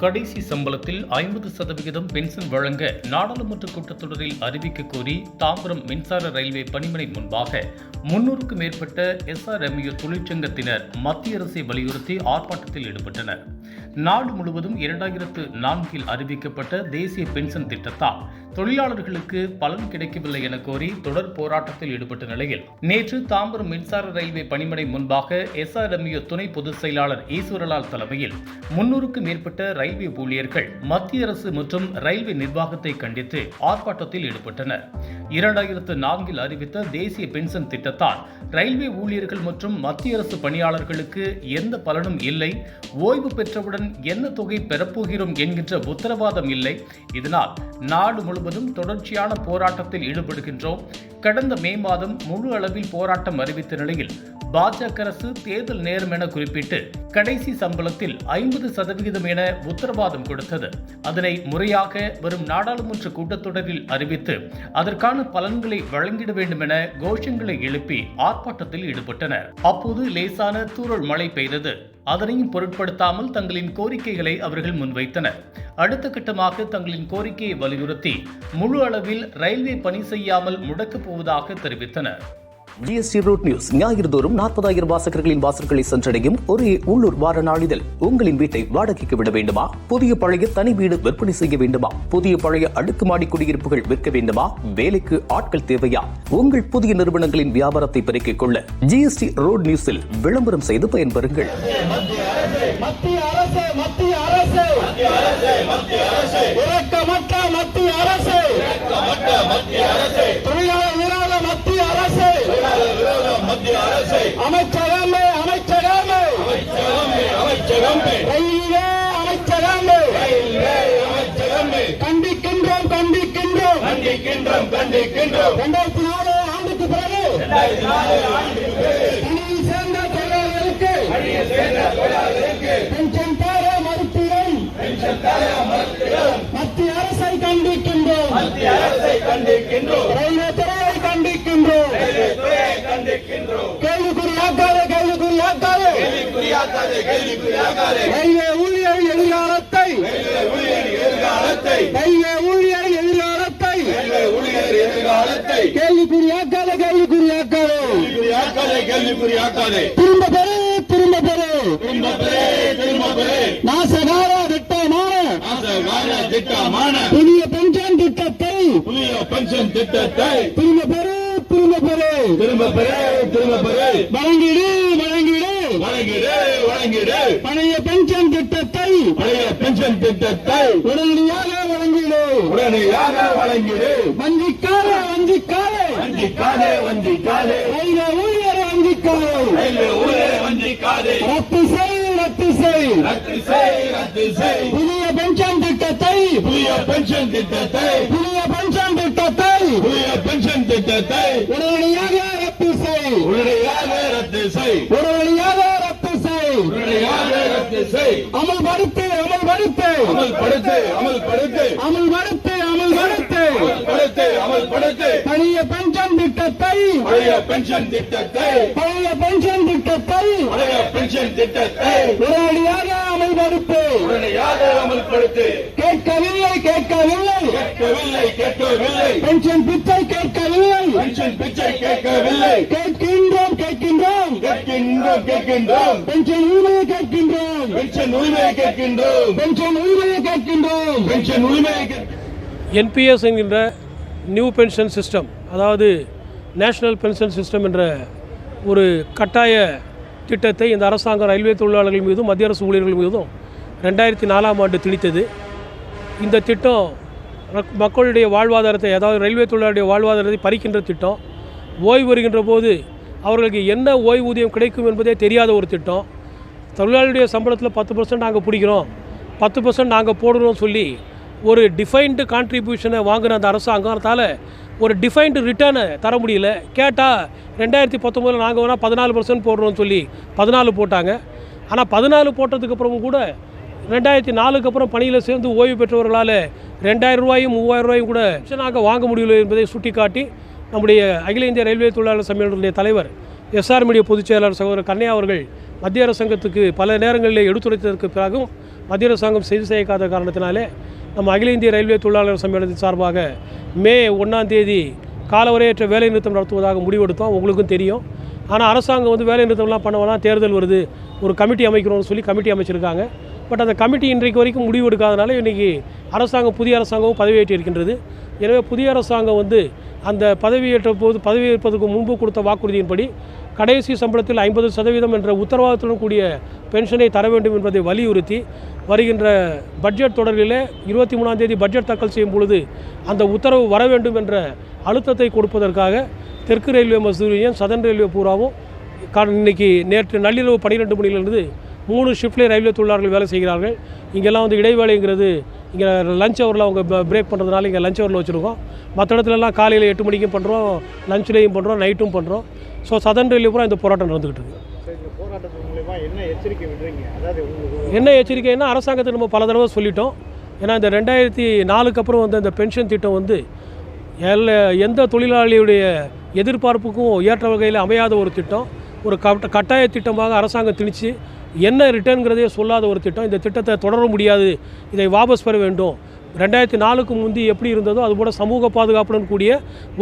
கடைசி சம்பளத்தில் ஐம்பது சதவிகிதம் பென்ஷன் வழங்க நாடாளுமன்ற கூட்டத்தொடரில் அறிவிக்க கோரி தாம்பரம் மின்சார ரயில்வே பணிமனை முன்பாக முன்னூறுக்கும் மேற்பட்ட எஸ்ஆர்எம்யூ தொழிற்சங்கத்தினர் மத்திய அரசை வலியுறுத்தி ஆர்ப்பாட்டத்தில் ஈடுபட்டனர். நாடு முழுவதும் இரண்டாயிரத்து நான்கில் அறிவிக்கப்பட்ட தேசிய பென்ஷன் திட்டத்தால் தொழிலாளர்களுக்கு பலன் கிடைக்கவில்லை என கோரி தொடர் போராட்டத்தில் ஈடுபட்ட நிலையில் நேற்று தாம்பரம் மின்சார ரயில்வே பணிமனை முன்பாக எஸ்ஆர்எம்யூ துணை பொதுச் செயலாளர் ஈஸ்வரலால் தலைமையில் முன்னூறுக்கும் மேற்பட்ட ரயில் ரயில்வே ஊழியர்கள் மத்திய அரசு மற்றும் ரயில்வே நிர்வாகத்தை கண்டித்து ஆர்ப்பாட்டத்தில் ஈடுபட்டனர். இரண்டாயிரத்து நான்கில் அறிவித்த தேசிய பென்ஷன் திட்டத்தால் ரயில்வே ஊழியர்கள் மற்றும் மத்திய அரசு பணியாளர்களுக்கு எந்த பலனும் இல்லை ஓய்வு பெற்றவுடன் என்ன தொகை பெறப்போகிறோம் என்கின்ற உத்தரவாதம் இல்லை. இதனால் நாடு முழுவதும் தொடர்ச்சியான போராட்டத்தில் ஈடுபடுகின்றோம். கடந்த மே மாதம் முழு அளவில் போராட்டம் அறிவித்த நிலையில் பாஜக அரசு தேர்தல் நேரம் என குறிப்பிட்டு கடைசி சம்பளத்தில் ஐம்பது சதவிகிதம் என உத்தரவாதம் கொடுத்தது. அதனை முறையாக வரும் நாடாளுமன்ற கூட்டத்தொடரில் அறிவித்து அதற்கான பலன்களை வழங்கிட வேண்டும் என கோஷங்களை எழுப்பி ஆர்ப்பாட்டத்தில் ஈடுபட்டனர். அப்போது லேசான தூரல் மழை பெய்தது. அதனையும் பொருட்படுத்தாமல் தங்களின் கோரிக்கைகளை அவர்கள் முன்வைத்தனர். அடுத்த கட்டமாக தங்களின் கோரிக்கையை வலியுறுத்தி முழு அளவில் ரயில்வே பணி செய்யாமல் முடக்கப் போவதாக தெரிவித்தனர். ஜிஎஸ்டி ரூட் நியூஸ் ஞாயிறு தோறும் நாற்பதாயிரம் வாசகர்களின் வாசல்களை சென்றடையும் ஒரே உள்ளூர் வார நாளிதழ் உங்களின் வீட்டை வாடகைக்கு விட வேண்டுமா? புதிய பழைய தனி வீடு விற்பனை செய்ய வேண்டுமா? புதிய பழைய அடுக்குமாடி குடியிருப்புகள் விற்க வேண்டுமா? வேலைக்கு ஆட்கள் தேவையா? உங்கள் புதிய நிறுவனங்களின் வியாபாரத்தை பெருக்கிக் கொள்ள ஜிஎஸ்டி ரோட் நியூஸில் விளம்பரம் செய்து பயன்பெறுங்கள். மத்திய அரசு மத்திய அரசு. மத்திய அரசு. தொழிலாளர் அமைச்சகமே அமைச்சகமே. அமைச்சகமே அமைச்சகமே. ரயில்வே அமைச்சகமே. ரயில்வே அமைச்சகமே. கண்டிக்கின்றோம் கண்டிக்கின்றோம். கண்டிக்கின்றோம் கண்டிக்கின்றோம். இரண்டாயிரத்தி நாலு ஆண்டுக்கு பிறகு இரண்டாயிரத்தி நாலு ஆண்டுக்கு பிறகு பணியில் சேர்ந்த தொழிலாளருக்கு பணியில் சேர்ந்த தொழிலாளருக்கு பென்ஷன் பென்ஷன் தர மறுத்திடும். மத்திய அரசை கண்டிக்கின்றோம். மத்திய அரசை கண்டிக்கின்றோம். ரயில்வே துறையை கண்டிக்கின்றோம். ரயில்வே துறையை கண்டிக்கின்றோம். ரயில்வே ஊழியரின் எதிர்காலத்தை. ரயில்வே ஊழியரின் எதிர்காலத்தை. கேள்விக்குறியாக்காத கேள்விக்குறியாக்காத. திரும்ப பெரு திரும்ப பெரு திரும்ப பெரு திரும்ப பெரு நாசகார திட்டமான. திட்டமான புதிய பென்ஷன் திட்டத்தை. புதிய பென்ஷன் திட்டத்தை திரும்ப பெரு திரும்ப பெரு திரும்ப பெரு திரும்ப பெரு வழங்கிடு. வழங்கிடு பழைய பென்ஷன் திட்டத்தை பழைய பென்ஷன் திட்டத்தை உடனடியாக வழங்கிடு. உடனடியாக வழங்கிடு. வஞ்சிக்காத வஞ்சிக்காத வஞ்சிக்காதே வஞ்சிக்காதே ரயில்வே ஊழியரை வஞ்சிக்காத ரயில்வே ஊரே வஞ்சிக்காதே ரத்து செய் ரத்து செய். ரத்து செய் ரத்து செய். புதிய பென்ஷன் திட்டத்தை. புதிய பென்ஷன் திட்டத்தை. புதிய பென்ஷன் திட்டத்தை. புதிய பென்ஷன் திட்டத்தை. உடனடியாக அமல்படுத்து அமல்படுத்து. அமல்படுத்து அமல்படுத்து. அமல்படுத்து அமல்படுத்து. அமல்படுத்து அமல்படுத்து. பழைய பென்ஷன் திட்டத்தை. பழைய பென்ஷன் திட்டத்தை. பழைய பென்ஷன் திட்டத்தை. பழைய பென்ஷன் திட்டத்தை. உடனடியாக அமல்படுத்து. உடனடியாக அமல்படுத்து. கேட்கவில்லை கேட்கவில்லை. கேட்கவில்லை கேட்கவில்லை. பென்ஷன் பிச்சை கேட்கவில்லை. பென்ஷன் பிச்சை கேட்கவில்லை. கேட்கின்றோம் கேட்கின்றோம் கேட்கின்றோம் கேட்கின்றோம் பென்ஷன் உரிமையை கேட்கின்றோம் பென்ஷன் உரிமையை கேட்கின்றோம் பென்ஷன் உரிமையை கேட்கின்றோம் பென்ஷன் உரிமையை கே- என்பிஎஸ் என்கின்ற நியூ பென்ஷன் சிஸ்டம் அதாவது நேஷனல் பென்ஷன் சிஸ்டம் என்ற ஒரு கட்டாய திட்டத்தை இந்த அரசாங்கம் ரயில்வே தொழிலாளர்கள் மீதும் மத்திய அரசு ஊழியர்கள் மீதும் ரெண்டாயிரத்தி நாலாம் ஆண்டு திணித்தது. இந்த திட்டம் ரக்- மக்களுடைய வாழ்வாதாரத்தை அதாவது ரயில்வே தொழிலாளருடைய வாழ்வாதாரத்தை பறிக்கின்ற திட்டம். ஓய்வு வருகின்ற போது அவர்களுக்கு என்ன ஓய்வூதியம் கிடைக்கும் என்பதே தெரியாத ஒரு திட்டம். தொழிலாளியுடைய சம்பளத்தில் பத்து பர்சன்ட் நாங்கள் பிடிக்கிறோம். பத்து பர்சன்ட் நாங்கள் போடுறோம் சொல்லி ஒரு டிஃபைன்டு கான்ட்ரிபியூஷனை வாங்கின அந்த அரசாங்கத்தால் ஒரு டிஃபைன்டு ரிட்டர்னை தர முடியல. கேட்டால் ரெண்டாயிரத்தி பத்தொம்போதில் நாங்கள் வேணால் பதினாலு பர்சன்ட் போடுறோம்னு சொல்லி பதினாலு போட்டாங்க. ஆனால் பதினாலு போட்டதுக்கப்புறமும் கூட ரெண்டாயிரத்தி நாலுக்கு அப்புறம் பணியில் சேர்ந்து ஓய்வு பெற்றவர்களால் ரெண்டாயிரம் ரூபாயும் மூவாயிரம் ரூபாயும் கூட நாங்கள் வாங்க முடியல என்பதை சுட்டிக்காட்டி நம்முடைய அகில இந்திய ரயில்வே தொழிலாளர் சம்மேளனுடைய தலைவர் எஸ்ஆர் மீடியா பொதுச் செயலாளர் சகோதரர் கண்ணையா அவர்கள் மத்திய அரசாங்கத்துக்கு பல நேரங்களில் எடுத்துரைத்ததற்கு பிறகும் மத்திய அரசாங்கம் செய்து செய்யக்காத காரணத்தினாலே நம்ம அகில இந்திய ரயில்வே தொழிலாளர் சம்மேளனத்தின் சார்பாக மே ஒன்றாம் தேதி காலவரையற்ற வேலைநிறுத்தம் நடத்துவதாக முடிவெடுத்தோம். உங்களுக்கும் தெரியும். ஆனால் அரசாங்கம் வந்து வேலைநிறுத்தம்லாம் பண்ணவெல்லாம் தேர்தல் வருது. ஒரு கமிட்டி அமைக்கணும்னு சொல்லி கமிட்டி அமைச்சிருக்காங்க. பட் அந்த கமிட்டி இன்றைக்கு வரைக்கும் முடிவு எடுக்காதனால இன்றைக்கி அரசாங்கம் புதிய அரசாங்கமும் பதவியேற்றி இருக்கின்றது எனவே புதிய அரசாங்கம் வந்து அந்த பதவியேற்ற போது பதவியேற்பதற்கு முன்பு கொடுத்த வாக்குறுதியின்படி கடைசி சம்பளத்தில் ஐம்பது சதவீதம் என்ற உத்தரவாதத்துடன் கூடிய பென்ஷனை தர வேண்டும் என்பதை வலியுறுத்தி வருகின்ற பட்ஜெட் தொடரிலே இருபத்தி மூணாம் தேதி பட்ஜெட் தாக்கல் செய்யும் பொழுது அந்த உத்தரவு வர வேண்டும் என்ற அழுத்தத்தை கொடுப்பதற்காக தெற்கு ரயில்வே மசூரியும் சதன் ரயில்வே பூராவும் இன்னைக்கு நேற்று நள்ளிரவு பன்னிரெண்டு மணியிலிருந்து மூணு ஷிஃப்ட்லேயே ரயில்வே தொழிலாளர்கள் வேலை செய்கிறார்கள். இங்கெல்லாம் வந்து இடைவேளைங்கிறது இங்கே லஞ்ச் ஹவரில் அவங்க பிரேக் பண்ணுறதுனால இங்கே லஞ்ச் ஹவரில் வச்சுருக்கோம். மற்ற இடத்துலலாம் காலையில் எட்டு மணிக்கும் பண்ணுறோம் லஞ்ச்லேயும் பண்ணுறோம் நைட்டும் பண்ணுறோம் ஸோ சதன் ரயில்வே பூரா இந்த போராட்டம் நடந்துகிட்டு இருக்கு. என்ன எச்சரிக்கைன்னா அரசாங்கத்தை நம்ம பல தடவை சொல்லிட்டோம். ஏன்னா இந்த ரெண்டாயிரத்தி நாலுக்கு அப்புறம் வந்து இந்த பென்ஷன் திட்டம் வந்து எல்ல எந்த தொழிலாளியுடைய எதிர்பார்ப்புக்கும் ஏற்ற வகையில் அமையாத ஒரு திட்டம். ஒரு கட்ட கட்டாய திட்டமாக அரசாங்கம் திணித்து என்ன ரிட்டர்ன்கிறதே சொல்லாத ஒரு திட்டம். இந்த திட்டத்தை தொடர முடியாது. இதை வாபஸ் பெற வேண்டும். ரெண்டாயிரத்தி நாலுக்கு முந்தி எப்படி இருந்ததோ அதுபோல் சமூக பாதுகாப்புடன் கூடிய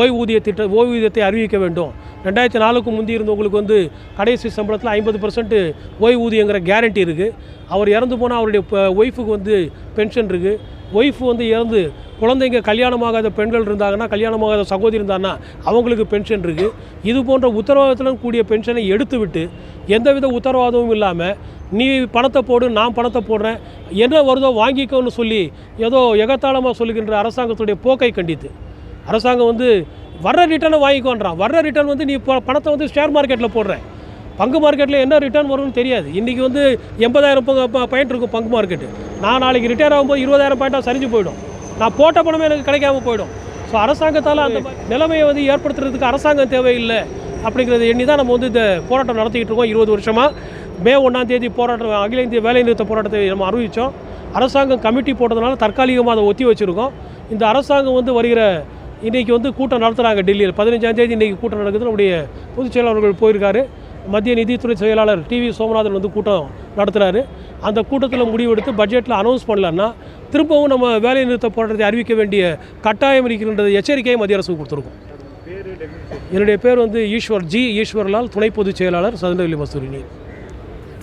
ஓய்வூதிய திட்ட ஓய்வூதியத்தை அறிவிக்க வேண்டும். ரெண்டாயிரத்தி நாலுக்கு முந்தி இருந்தவங்களுக்கு வந்து கடைசி சம்பளத்தில் ஐம்பது பர்சன்ட் ஓய்வூதியங்கிற கேரண்டி இருக்குது அவர் இறந்து போனால் அவருடைய ஒய்ஃபுக்கு வந்து பென்ஷன் இருக்குது ஒய்ஃப் வந்து இறந்து குழந்தைங்க கல்யாணமாகாத பெண்கள் இருந்தாங்கன்னா கல்யாணமாகாத சகோதரி இருந்தாங்கன்னா அவங்களுக்கு பென்ஷன் இருக்குது இது போன்ற உத்தரவாதத்துடன் கூடிய பென்ஷனை எடுத்துவிட்டு எந்தவித உத்தரவாதமும் இல்லாமல் நீ பணத்தை போடு நான் பணத்தை போடுறேன் என்ன வருதோ வாங்கிக்கோன்னு சொல்லி ஏதோ எகத்தாளமாக சொல்லுகின்ற அரசாங்கத்துடைய போக்கை கண்டித்து. அரசாங்கம் வந்து வர்ற ரிட்டர்னை வாங்கிக்கோன்றான். வர்ற ரிட்டர்ன் வந்து நீ பணத்தை வந்து ஷேர் மார்க்கெட்டில் போடுற. பங்கு மார்க்கெட்டில் என்ன ரிட்டர்ன் வரும்னு தெரியாது. இன்றைக்கி வந்து எண்பதாயிரம் பாயிண்ட் இருக்கும் பங்கு மார்க்கெட்டு நான் நாளைக்கு ரிட்டையர் ஆகும்போது இருபதாயிரம் பாயிண்ட்டாக சரிஞ்சு போயிடும். நான் போட்ட பணமே எனக்கு கிடைக்காம போயிடும். ஸோ அரசாங்கத்தால் அந்த நிலைமையை வந்து ஏற்படுத்துறதுக்கு அரசாங்கம் தேவையில்லை அப்படிங்கிறத எண்ணி தான் நம்ம வந்து இந்த போராட்டம் நடத்திக்கிட்டு இருக்கோம் இருபது வருஷமாக மே ஒன்றாம் தேதி போராட்டம் அகில இந்திய வேலைநிறுத்த போராட்டத்தை நம்ம அறிவித்தோம் அரசாங்கம் கமிட்டி போட்டதுனால தற்காலிகமாக அதை ஒத்தி வச்சுருக்கோம். இந்த அரசாங்கம் வந்து வருகிற இன்றைக்கி வந்து கூட்டம் நடத்துகிறாங்க டெல்லியில். பதினஞ்சாம் தேதி இன்றைக்கி கூட்டம் நடக்குது நம்முடைய பொதுச் செயலாளர்கள் போயிருக்காரு. மத்திய நிதித்துறை செயலாளர் டிவி சோமநாதன் வந்து கூட்டம் நடத்துகிறாரு அந்த கூட்டத்தில் முடிவெடுத்து பட்ஜெட்டில் அனௌன்ஸ் பண்ணலன்னா திரும்பவும் நம்ம வேலை நிறுத்த போராட்டத்தை அறிவிக்க வேண்டிய கட்டாயம் இருக்கின்றது எச்சரிக்கையை மத்திய அரசு கொடுத்துருக்கோம். என்னுடைய பேர் வந்து ஈஸ்வர் ஜி ஈஸ்வர்லால் துணை பொதுச் செயலாளர் சதுரவெளி மசூரினி